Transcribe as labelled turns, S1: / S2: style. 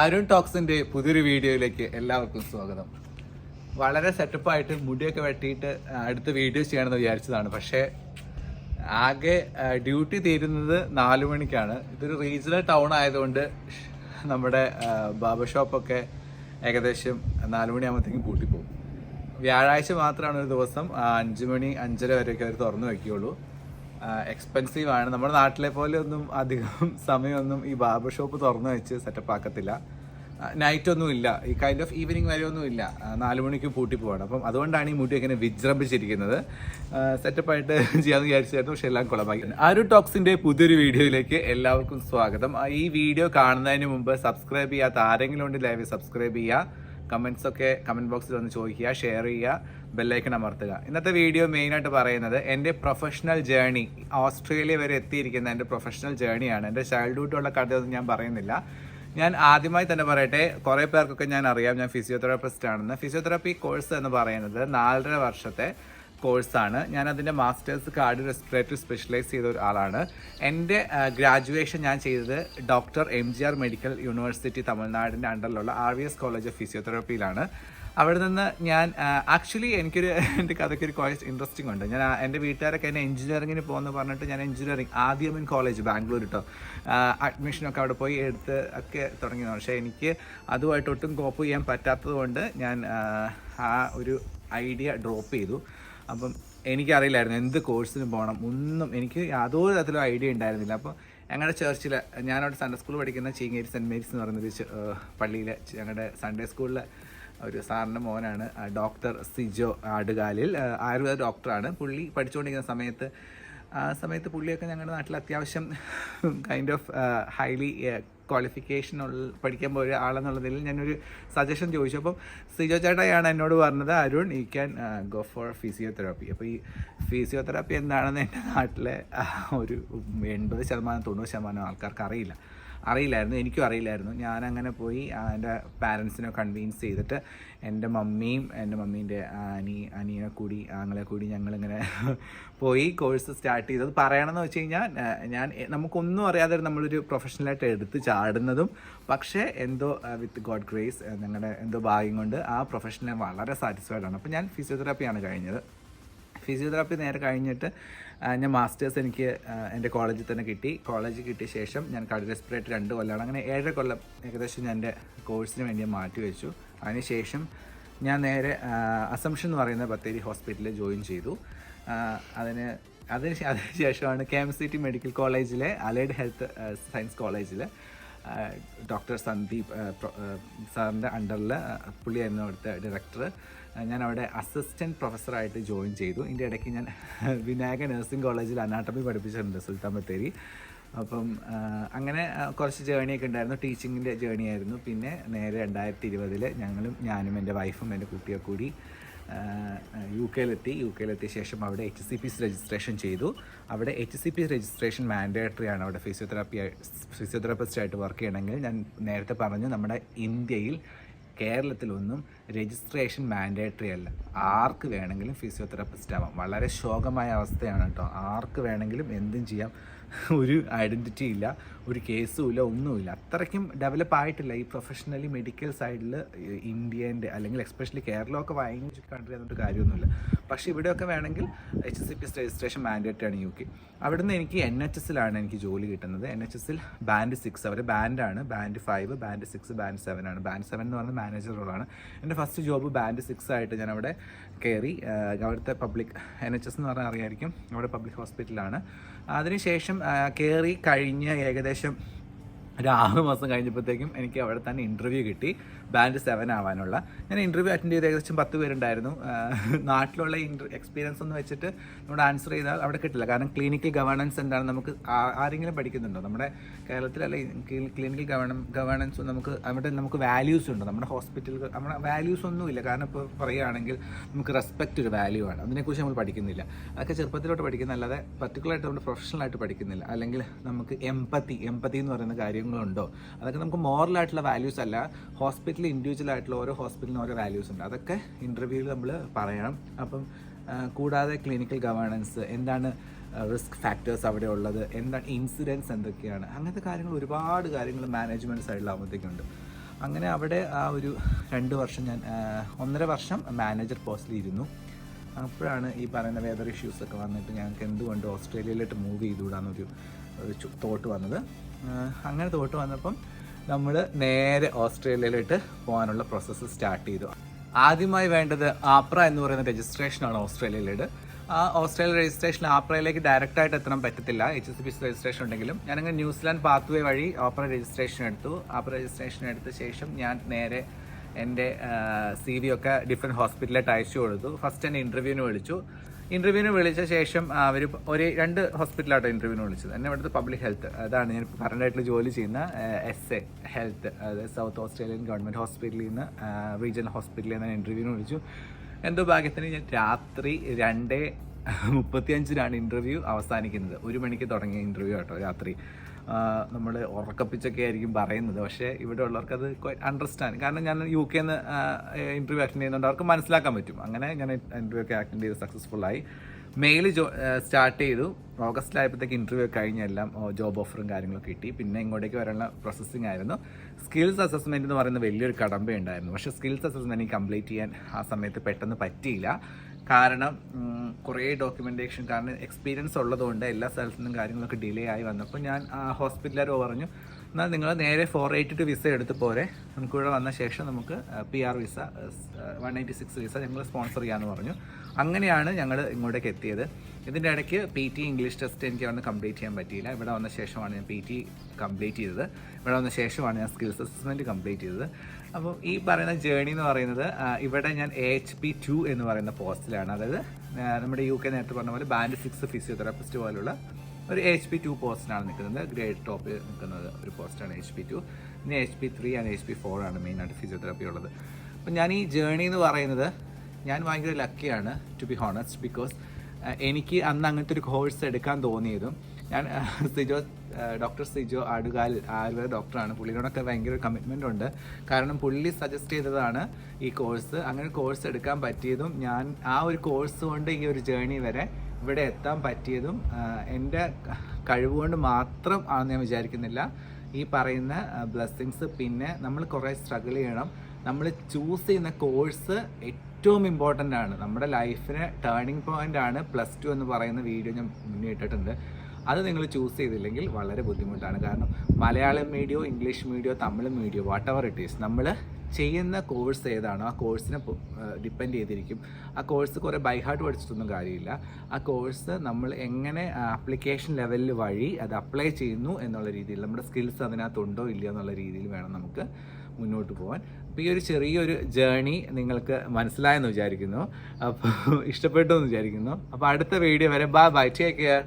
S1: അരുൺ ടോക്സിന്റെ പുതിയൊരു വീഡിയോയിലേക്ക് എല്ലാവർക്കും സ്വാഗതം. വളരെ സെറ്റപ്പായിട്ട് മുടിയൊക്കെ വെട്ടിയിട്ട് അടുത്ത വീഡിയോ ചെയ്യണമെന്ന് വിചാരിച്ചതാണ്. പക്ഷേ ആകെ ഡ്യൂട്ടി തീരുന്നത് നാല് മണിക്കാണ്. ഇതൊരു റീജിയണൽ ടൗൺ ആയതുകൊണ്ട് നമ്മുടെ ബാബർ ഷോപ്പൊക്കെ ഏകദേശം നാല് മണിയാകുമ്പോഴത്തേക്കും പൂട്ടിപ്പോകും. വ്യാഴാഴ്ച മാത്രമാണ് ഒരു ദിവസം അഞ്ച് മണി അഞ്ചര വരെയൊക്കെ അവർ തുറന്നു വയ്ക്കുകയുള്ളൂ. എക്സ്പെൻസീവ് ആണ്. നമ്മുടെ നാട്ടിലെ പോലെ ഒന്നും അധികം സമയമൊന്നും ഈ ബാർബർ ഷോപ്പ് തുറന്നു വെച്ച് സെറ്റപ്പ് ആക്കത്തില്ല. നൈറ്റ് ഒന്നും ഇല്ല. ഈ കൈൻഡ് ഓഫ് ഈവനിങ് വരെ ഒന്നും ഇല്ല. നാല് മണിക്ക് പൂട്ടി പോവാണ്. അപ്പം അതുകൊണ്ടാണ് ഈ മുടി ഇങ്ങനെ വിജൃംഭിച്ചിരിക്കുന്നത്. സെറ്റപ്പായിട്ട് ചെയ്യാമെന്ന് വിചാരിച്ചായിരുന്നു. പക്ഷെ എല്ലാം കുളമായി. ആരു ടോക്സിന്റെ പുതിയൊരു വീഡിയോയിലേക്ക് എല്ലാവർക്കും സ്വാഗതം. ഈ വീഡിയോ കാണുന്നതിന് മുമ്പ് സബ്സ്ക്രൈബ് ചെയ്യാത്ത ആരെങ്കിലും ഉണ്ട് ലൈവ് സബ്സ്ക്രൈബ് ചെയ്യുക. കമൻസ് ഒക്കെ കമന്റ് ബോക്സിൽ ഒന്ന് ചോദിക്കുക ഷെയർ ചെയ്യുക ബെല്ലൈക്കൺ അമർത്തുക. ഇന്നത്തെ വീഡിയോ മെയിനായിട്ട് പറയുന്നത് എന്റെ പ്രൊഫഷണൽ ജേണി ഓസ്ട്രേലിയ വരെ എത്തിയിരിക്കുന്ന എന്റെ പ്രൊഫഷണൽ ജേണിയാണ്. എന്റെ ചൈൽഡ്ഹുഡുള്ള കഥയൊന്നും ഞാൻ പറയുന്നില്ല. ഞാൻ ആദ്യമായി തന്നെ പറയട്ടെ കുറേ പേർക്കൊക്കെ ഞാൻ അറിയാം ഞാൻ ഫിസിയോതെറാപ്പിസ്റ്റ് ആണെന്ന് ഫിസിയോതെറാപ്പി കോഴ്സ് എന്ന് പറയുന്നത് നാലര വർഷത്തെ കോഴ്സാണ്. ഞാൻ അതിന്റെ മാസ്റ്റേഴ്സ് കാർഡ് റെസ്പിറേറ്ററി സ്പെഷ്യലൈസ് ചെയ്ത ഒരാളാണ്. എന്റെ ഗ്രാജുവേഷൻ ഞാൻ ചെയ്തത് doctor M G R medical university തമിഴ്നാടിന്റെ അണ്ടറിലുള്ള R V S college of ഫിസിയോതെറാപ്പിയിലാണ്. അവിടെ നിന്ന് ഞാൻ ആക്ച്വലി എനിക്കൊരു എന്റെ കഥയ്ക്ക് ഒരു കോളേജ് ഇൻട്രസ്റ്റിംഗ് ഉണ്ട്. ഞാൻ എന്റെ വീട്ടുകാരൊക്കെ എന്നെ എഞ്ചിനീയറിങ്ങിന് പോകുന്നു പറഞ്ഞിട്ട് ഞാൻ എഞ്ചിനീയറിങ് ഇൻ കോളേജ് ബാംഗ്ലൂർ കേട്ടോ അഡ്മിഷനൊക്കെ അവിടെ പോയി എടുത്ത് ഒക്കെ തുടങ്ങിയതാണ്. പക്ഷേ എനിക്ക് അതുമായിട്ട് ഒട്ടും കോപ്പ് ചെയ്യാൻ പറ്റാത്തത് കൊണ്ട് ഞാൻ ആ ഒരു ഐഡിയ ഡ്രോപ്പ് ചെയ്തു. അപ്പം എനിക്കറിയില്ലായിരുന്നു എന്ത് കോഴ്സിന് പോകണം. ഒന്നും എനിക്ക് യാതൊരു തരത്തിലും ഐഡിയ ഉണ്ടായിരുന്നില്ല. അപ്പോൾ ഞങ്ങളുടെ ചേർച്ചിൽ ഞാനവിടെ സൺഡേ സ്കൂൾ പഠിക്കുന്ന ചീങ്ങേരി സെന്റ് മേരീസ് എന്ന് പറയുന്നൊരു പള്ളിയിലെ ഞങ്ങളുടെ സൺഡേ സ്കൂളിലെ ഒരു സാറിന്റെ മോനാണ് ഡോക്ടർ സിജോ ആടുകാലിൽ. ആയുർവേദ ഡോക്ടറാണ്. പുള്ളി പഠിച്ചുകൊണ്ടിരിക്കുന്ന സമയത്ത് ആ സമയത്ത് പുള്ളിയൊക്കെ ഞങ്ങളുടെ നാട്ടിൽ അത്യാവശ്യം കൈൻഡ് ഓഫ് ഹൈലി ക്വാളിഫിക്കേഷൻ പഠിക്കാൻ പോയ ആളെന്നുള്ളതിൽ ഞാനൊരു സജഷൻ ചോദിച്ചു. അപ്പം സിജോ ചേട്ടായാണ് എന്നോട് പറഞ്ഞത് അരുൺ ഈ ക്യാൻ ഗോ ഫോർ ഫിസിയോതെറാപ്പി അപ്പോൾ ഈ ഫിസിയോതെറാപ്പി എന്താണെന്ന് എന്റെ നാട്ടിലെ ഒരു എൺപത് ശതമാനം തൊണ്ണൂറ് ശതമാനം ആൾക്കാർക്ക് അറിയില്ല. അറിയില്ലായിരുന്നു എനിക്കും അറിയില്ലായിരുന്നു. ഞാൻ അങ്ങനെ പോയി എന്റെ പാരൻസിനെ കൺവീൻസ് ചെയ്തിട്ട് എന്റെ മമ്മിയും എന്റെ മമ്മീന്റെ അനി അനിയെ കൂടി ആങ്ങളെ കൂടി ഞങ്ങളിങ്ങനെ പോയി കോഴ്സ് സ്റ്റാർട്ട് ചെയ്തത് പറയണമെന്ന് വെച്ച് കഴിഞ്ഞാൽ ഞാൻ നമുക്കൊന്നും അറിയാതെ നമ്മളൊരു പ്രൊഫഷണലായിട്ട് എടുത്ത് ചാടുന്നതും പക്ഷേ എന്തോ വിത്ത് ഗോഡ് ഗ്രേസ് ഞങ്ങളുടെ എന്തോ ഭാഗ്യം കൊണ്ട് ആ പ്രൊഫഷനെ വളരെ സാറ്റിസ്ഫൈഡ് ആണ്. അപ്പോൾ ഞാൻ ഫിസിയോതെറാപ്പിയാണ് കഴിഞ്ഞത്. ഫിസിയോതെറാപ്പി നേരെ കഴിഞ്ഞിട്ട് ഞാൻ മാസ്റ്റേഴ്സ് എനിക്ക് എന്റെ കോളേജിൽ തന്നെ കിട്ടി. കോളേജ് കിട്ടിയ ശേഷം ഞാൻ കടൽ റെസ്പിറേറ്ററി രണ്ട് കൊല്ലമാണ് അങ്ങനെ ഏഴര കൊല്ലം ഏകദേശം ഞാൻ എന്റെ കോഴ്സിന് വേണ്ടി മാറ്റി വെച്ചു. അതിനുശേഷം ഞാൻ നേരെ അസംഷൻ എന്ന് പറയുന്ന ബത്തേരി ഹോസ്പിറ്റലിൽ ജോയിൻ ചെയ്തു. അതിന് അതിന് അതിനുശേഷമാണ് അതിന് ശേഷമാണ് K M C T medical കോളേജിലെ അലൈഡ് ഹെൽത്ത് സയൻസ് കോളേജിൽ. ഡോക്ടർ സന്ദീപ് സാറിന്റെ അണ്ടറിൽ പുള്ളിയായിരുന്നു അവിടുത്തെ ഡയറക്ടർ ഞാൻ അവിടെ അസിസ്റ്റന്റ് പ്രൊഫസറായിട്ട് ജോയിൻ ചെയ്തു. ഇതിന്റെ ഇടയ്ക്ക് ഞാൻ വിനായക നഴ്സിംഗ് കോളേജിൽ അനാട്ടമി പഠിപ്പിച്ചിട്ടുണ്ട് സുൽത്താൻ ബത്തേരി. അപ്പം അങ്ങനെ കുറച്ച് ജേണിയൊക്കെ ഉണ്ടായിരുന്നു. ടീച്ചിങ്ങിന്റെ ജേണി ആയിരുന്നു. പിന്നെ നേരെ രണ്ടായിരത്തി ഇരുപതിൽ ഞങ്ങളും ഞാനും എന്റെ വൈഫും എന്റെ കുട്ടിയൊക്കെ കൂടി യു കെയിലെത്തി. യു കെയിലെത്തിയ ശേഷം അവിടെ എച്ച് സി പി രജിസ്ട്രേഷൻ ചെയ്തു. അവിടെ H C P registration mandatory ആണ്. അവിടെ ഫിസിയോതെറാപ്പി ഫിസിയോതെറാപ്പിസ്റ്റ് ആയിട്ട് വർക്ക് ചെയ്യണമെങ്കിൽ ഞാൻ നേരത്തെ പറഞ്ഞു നമ്മുടെ ഇന്ത്യയിൽ കേരളത്തിലൊന്നും രജിസ്ട്രേഷൻ മാൻഡേറ്ററി അല്ല. ആർക്ക് വേണമെങ്കിലും ഫിസിയോതെറാപ്പിസ്റ്റ് ആവാം. വളരെ ശോകമായ അവസ്ഥയാണ് കേട്ടോ. ആർക്ക് വേണമെങ്കിലും എന്തും ചെയ്യാം. ഒരു ഐഡന്റിറ്റി ഇല്ല ഒരു കേസും ഇല്ല ഒന്നുമില്ല അത്രയ്ക്കും ഡെവലപ്പ് ആയിട്ടില്ല. ഈ പ്രൊഫഷണലി മെഡിക്കൽ സൈഡിൽ ഇന്ത്യേന്റെ അല്ലെങ്കിൽ എക്സ്പെഷ്യലി കേരളമൊക്കെ ഭയങ്കര കൺട്രി എന്നിട്ട് കാര്യമൊന്നുമില്ല. പക്ഷേ ഇവിടെയൊക്കെ വേണമെങ്കിൽ H S C P S registration mandatory ആണ് യു കെ. അവിടുന്ന് എനിക്ക് എൻ എച്ച് എസിലാണ് എനിക്ക് ജോലി കിട്ടുന്നത്. എൻ എച്ച് എസിൽ ബാൻഡ് സിക്സ് അവർ ബാൻഡാണ് band five band six band seven ആണ്. ബാൻഡ് സെവൻ എന്ന് പറയുന്നത് മാനേജർ റോളാണ് എന്റെ ഫസ്റ്റ് ജോബ് ബാൻഡ് സിക്സ് ആയിട്ട് ഞാൻ അവിടെ കയറി അവിടുത്തെ പബ്ലിക് എൻ എച്ച് എസ് എന്ന് പറഞ്ഞാൽ അറിയായിരിക്കും. അവിടെ പബ്ലിക് ഹോസ്പിറ്റലാണ് അതിനുശേഷം കയറി കഴിഞ്ഞ് ഏകദേശം ഒരു ആറ് മാസം കഴിഞ്ഞപ്പോഴത്തേക്കും എനിക്ക് അവിടെ തന്നെ ഇന്റർവ്യൂ കിട്ടി. ബാൻഡ് സെവൻ ആവാനുള്ള. ഞാൻ ഇന്റർവ്യൂ അറ്റൻഡ് ചെയ്ത് ഏകദേശം പത്ത് പേരുണ്ടായിരുന്നു. നാട്ടിലുള്ള ഇന്റർ എക്സ്പീരിയൻസ് ഒന്ന് വെച്ചിട്ട് നമ്മുടെ ആൻസർ ചെയ്താൽ അവിടെ കിട്ടില്ല. കാരണം ക്ലിനിക്കൽ ഗവേണൻസ് എന്താണ് നമുക്ക് ആരെങ്കിലും പഠിക്കുന്നുണ്ടോ? നമ്മുടെ കേരളത്തിലല്ല ക്ലിനിക്കൽ ഗവേണ ഗവേണൻസ് നമുക്ക് അവിടെ നമുക്ക് വാല്യൂസ് ഉണ്ടോ? നമ്മുടെ ഹോസ്പിറ്റലുകൾ നമ്മുടെ വാല്യൂസ് ഒന്നുമില്ല കാരണം ഇപ്പോൾ പറയുകയാണെങ്കിൽ നമുക്ക് റെസ്പെക്റ്റ് ഒരു വാല്യൂ ആണ്. അതിനെക്കുറിച്ച് നമ്മൾ പഠിക്കുന്നില്ല. അതൊക്കെ ചെറുപ്പത്തിലോട്ട് പഠിക്കുന്ന അല്ലാതെ പർട്ടിക്കുലറായിട്ട് നമ്മൾ പ്രൊഫഷണലായിട്ട് പഠിക്കുന്നില്ല. അല്ലെങ്കിൽ നമുക്ക് എമ്പത്തി എമ്പത്തി എന്ന് പറയുന്ന കാര്യങ്ങളുണ്ടോ? അതൊക്കെ നമുക്ക് മോറലായിട്ടുള്ള വാല്യൂസ് അല്ല. ഹോസ്പിറ്റലിൽ ഇൻഡിവിജ്വൽ ആയിട്ടുള്ള ഓരോ ഹോസ്പിറ്റലിനും ഓരോ വാല്യൂസ് ഉണ്ട്. അതൊക്കെ ഇന്റർവ്യൂവിൽ നമ്മൾ പറയണം. അപ്പം കൂടാതെ ക്ലിനിക്കൽ ഗവേണൻസ് എന്താണ് റിസ്ക് ഫാക്ടേഴ്സ് അവിടെ ഉള്ളത് എന്താണ് ഇൻസിഡൻസ് എന്തൊക്കെയാണ് അങ്ങനത്തെ കാര്യങ്ങൾ ഒരുപാട് കാര്യങ്ങൾ മാനേജ്മെന്റ് സൈഡിലാകുമ്പോഴത്തേക്കുണ്ട് അങ്ങനെ അവിടെ ആ ഒരു രണ്ട് വർഷം ഞാൻ ഒന്നര വർഷം മാനേജർ പോസ്റ്റിൽ ഇരുന്നു. അപ്പോഴാണ് ഈ പറയുന്ന വെതർ ഇഷ്യൂസ് ഒക്കെ വന്നിട്ട് ഞങ്ങൾക്ക് എന്തുകൊണ്ട് ഓസ്ട്രേലിയയിലോട്ട് മൂവ് ചെയ്തുകൂടാന്നൊരു തോട്ട് വന്നത്. അങ്ങനെ തോട്ട് വന്നപ്പം നമ്മൾ നേരെ ഓസ്ട്രേലിയയിലോട്ട് പോകാനുള്ള പ്രോസസ്സ് സ്റ്റാർട്ട് ചെയ്തു. ആദ്യമായി വേണ്ടത് ആപ്ര എന്ന് പറയുന്ന രജിസ്ട്രേഷനാണ് ഓസ്ട്രേലിയയിലേത് ആ ഓസ്ട്രേലിയ രജിസ്ട്രേഷൻ ആപ്രയിലേക്ക് ഡയറക്റ്റ് ആയിട്ട് എത്താൻ പറ്റത്തില്ല. H S B C registration ഉണ്ടെങ്കിലും. ഞാനങ്ങനെ ന്യൂസിലാൻഡ് പാത്ത് വേ വഴി ആപ്ര രജിസ്ട്രേഷൻ എടുത്തു. ആപ്ര രജിസ്ട്രേഷൻ എടുത്ത ശേഷം ഞാൻ നേരെ എന്റെ സി വി ഒക്കെ ഡിഫറെന്റ് ഹോസ്പിറ്റലിലായിട്ട് അയച്ചു കൊടുത്തു. ഫസ്റ്റ് എന്നെ ഇന്റർവ്യൂവിന് വിളിച്ചു. ഇന്റർവ്യൂവിന് വിളിച്ച ശേഷം അവർ ഒരു രണ്ട് ഹോസ്പിറ്റലാട്ടോ ഇന്റർവ്യൂവിന് വിളിച്ചത്. എന്നെ ഇവിടുത്തെ പബ്ലിക് ഹെൽത്ത് അതാണ് ഞാൻ കറണ്ടായിട്ട് ജോലി ചെയ്യുന്ന എസ് എ ഹെൽത്ത് അതായത് സൗത്ത് ഓസ്ട്രേലിയൻ ഗവൺമെന്റ് ഹോസ്പിറ്റലിൽ നിന്ന് റീജിയണൽ ഹോസ്പിറ്റലിൽ നിന്ന് ഇന്റർവ്യൂവിന് വിളിച്ചു. എന്തോ ഭാഗ്യത്തിന് ഞാൻ രാത്രി രണ്ടേ മുപ്പത്തിയഞ്ചിനാണ് ഇന്റർവ്യൂ അവസാനിക്കുന്നത്. ഒരു മണിക്ക് തുടങ്ങിയ ഇന്റർവ്യൂ കേട്ടോ രാത്രി. നമ്മൾ ഉറക്കപ്പിച്ചൊക്കെ ആയിരിക്കും പറയുന്നത്. പക്ഷേ ഇവിടെ ഉള്ളവർക്ക് അത് അണ്ടർസ്റ്റാൻഡ് കാരണം ഞാൻ യു കെ നിന്ന് ഇന്റർവ്യൂ അറ്റൻഡ് ചെയ്യുന്നുണ്ട്. അവർക്ക് മനസ്സിലാക്കാൻ പറ്റും. അങ്ങനെ ഞാൻ ഇന്റർവ്യൂ ഒക്കെ അറ്റൻഡ് ചെയ്ത് സക്സസ്ഫുൾ ആയി. മെയിൽ ജോ സ്റ്റാർട്ട് ചെയ്തു. ഓഗസ്റ്റിലായപ്പോഴത്തേക്ക് ഇന്റർവ്യൂ കഴിഞ്ഞ എല്ലാം ജോബ് ഓഫറും കാര്യങ്ങളൊക്കെ കിട്ടി. പിന്നെ ഇങ്ങോട്ടേക്ക് വരാനുള്ള പ്രോസസ്സിംഗ് ആയിരുന്നു. സ്കിൽസ് അസസ്മെന്റ് എന്ന് പറയുന്ന വലിയൊരു കടമ്പ ഉണ്ടായിരുന്നു പക്ഷേ സ്കിൽസ് അസസ്മെന്റ് കംപ്ലീറ്റ് ചെയ്യാൻ ആ സമയത്ത് പെട്ടെന്ന് പറ്റിയില്ല. കാരണം കുറേ ഡോക്യുമെന്റേഷൻ കാരണം എക്സ്പീരിയൻസ് ഉള്ളതുകൊണ്ട് എല്ലാ സ്ഥലത്തു നിന്നും കാര്യങ്ങളൊക്കെ ഡിലേ ആയി വന്നപ്പോൾ ഞാൻ ആ ഹോസ്പിറ്റലുകാർ പറഞ്ഞു എന്നാൽ നിങ്ങൾ നേരെ ഫോർ എയ്റ്റി ടു വിസ എടുത്ത് പോരെ. നമുക്കിവിടെ വന്ന ശേഷം നമുക്ക് P R visa one eighty six visa ഞങ്ങൾ സ്പോൺസർ ചെയ്യാമെന്ന് പറഞ്ഞു. അങ്ങനെയാണ് ഞങ്ങൾ ഇങ്ങോട്ടേക്ക് എത്തിയത്. ഇതിന്റെ ഇടയ്ക്ക് പി ടി ഇംഗ്ലീഷ് ടെസ്റ്റ് എനിക്ക് അവിടെ കംപ്ലീറ്റ് ചെയ്യാൻ പറ്റിയില്ല. ഇവിടെ വന്ന ശേഷമാണ് ഞാൻ പി ടി കംപ്ലീറ്റ് ചെയ്തത്. ഇവിടെ വന്ന ശേഷമാണ് ഞാൻ സ്കിൽസ് അസസ്മെന്റ് കംപ്ലീറ്റ് ചെയ്തത്. അപ്പോൾ ഈ പറയുന്ന ജേണി എന്ന് പറയുന്നത് ഇവിടെ ഞാൻ എച്ച് പി ടു എന്ന് പറയുന്ന പോസ്റ്റിലാണ് അതായത് നമ്മുടെ യു കെ നേരത്തെ പറഞ്ഞ പോലെ ബാൻഡ് സിക്സ് ഫിസിയോതെറാപ്പിസ്റ്റ് പോലുള്ള ഒരു എച്ച് പി ടു പോസ്റ്റിനാണ് നിൽക്കുന്നത്. ഗ്രേഡ് ടോപ്പിൽ നിൽക്കുന്നത് ഒരു പോസ്റ്റാണ് എച്ച് പി ടു പിന്നെ H P three and H P four ആണ് മെയിനായിട്ട് ഫിസിയോതെറാപ്പി ഉള്ളത്. അപ്പം ഞാൻ ഈ ജേണി എന്ന് പറയുന്നത് ഞാൻ ഭയങ്കര ലക്കിയാണ് ടു ബി ഹോണസ്റ്റ് ബിക്കോസ് എനിക്ക് അന്ന് അങ്ങനത്തെ ഒരു കോഴ്സ് എടുക്കാൻ തോന്നിയതും ഞാൻ സിജോ ഡോക്ടർ സിജോ ആടുകാൽ ആയുർവേദ ഡോക്ടറാണ് പുള്ളിയോടൊക്കെ ഭയങ്കര കമ്മിറ്റ്മെന്റ് ഉണ്ട്. കാരണം പുള്ളി സജസ്റ്റ് ചെയ്തതാണ് ഈ കോഴ്സ് അങ്ങനെ കോഴ്സ് എടുക്കാൻ പറ്റിയതും ഞാൻ ആ ഒരു കോഴ്സ് കൊണ്ട് ഈ ഒരു ജേണി വരെ ഇവിടെ എത്താൻ പറ്റിയതും എന്റെ കഴിവുകൊണ്ട് മാത്രം ആണെന്ന് ഞാൻ വിചാരിക്കുന്നില്ല. ഈ പറയുന്ന ബ്ലെസ്സിങ്സ് പിന്നെ നമ്മൾ കുറേ സ്ട്രഗിൾ ചെയ്യണം. നമ്മൾ ചൂസ് ചെയ്യുന്ന കോഴ്സ് ഏറ്റവും ഇമ്പോർട്ടന്റ് ആണ്. നമ്മുടെ ലൈഫിന് ടേണിംഗ് പോയിന്റ് ആണ് പ്ലസ് ടു എന്ന് പറയുന്ന വീഡിയോ ഞാൻ മുന്നേ ഇട്ടിട്ടുണ്ട്. അത് നിങ്ങൾ ചൂസ് ചെയ്തില്ലെങ്കിൽ വളരെ ബുദ്ധിമുട്ടാണ്. കാരണം Malayalam medium English medium Tamil medium whatever it is നമ്മൾ ചെയ്യുന്ന കോഴ്സ് ഏതാണോ? ആ കോഴ്സിനെ ഡിപ്പെൻഡ് ചെയ്തിരിക്കും. ആ കോഴ്സ് കുറേ ബൈ ഹാർട്ട് പഠിച്ചിട്ടൊന്നും കാര്യമില്ല. ആ കോഴ്സ് നമ്മൾ എങ്ങനെ ആപ്ലിക്കേഷൻ ലെവലിൽ വഴി അത് അപ്ലൈ ചെയ്യുന്നു എന്നുള്ള രീതിയിൽ നമ്മുടെ സ്കിൽസ് അതിനകത്തുണ്ടോ ഇല്ലയോ എന്നുള്ള രീതിയിൽ വേണം നമുക്ക് മുന്നോട്ട് പോകാൻ അപ്പോൾ ഈ ഒരു ചെറിയൊരു ജേണി നിങ്ങൾക്ക് മനസ്സിലായെന്ന് വിചാരിക്കുന്നു. അപ്പോൾ ഇഷ്ടപ്പെട്ടു എന്ന് വിചാരിക്കുന്നു. അപ്പോൾ അടുത്ത വീഡിയോ വരെ. Bye bye take care